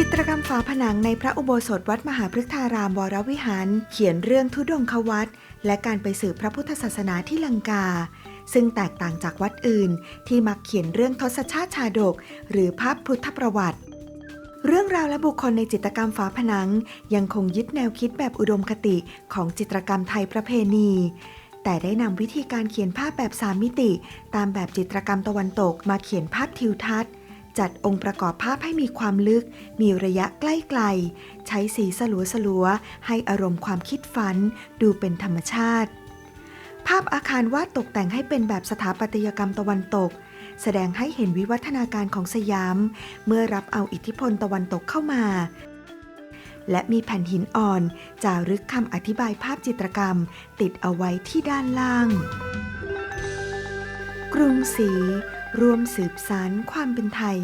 จิตรกรรมฝาผนังในพระอุโบสถวัดมหาพฤกษารามวรวิหาร เขียนเรื่องทุดงควัตและการไปสืบพระพุทธศาสนาที่ลังกา ซึ่งแตกต่างจากวัดอื่น ที่มักเขียนเรื่องทศชาติชาดก หรือภาพพุทธประวัติ เรื่องราวและบุคคลในจิตรกรรมฝาผนัง ยังคงยึดแนวคิดแบบอุดมคติของจิตรกรรมไทยประเพณีแต่ได้นำวิธีการเขียนภาพแบบสามมิติ ตามแบบจิตรกรรมตะวันตกมาเขียนภาพทิวทัศน์ จัดองค์ประกอบภาพให้มีความลึก มีระยะใกล้ไกล ใช้สีสลัวสลัวๆให้อารมณ์ความคิดฝัน ดูเป็นธรรมชาติ ภาพอาคารวาดตกแต่งให้เป็นแบบสถาปัตยกรรมตะวันตก แสดงให้เห็นวิวัฒนาการของสยาม เมื่อรับเอาอิทธิพลตะวันตกเข้ามา และมีแผ่นหินอ่อนจารึกคำอธิบายภาพจิตรกรรม ติดเอาไว้ที่ด้านล่าง กรุงศรี รวมสืบสารความเป็นไทย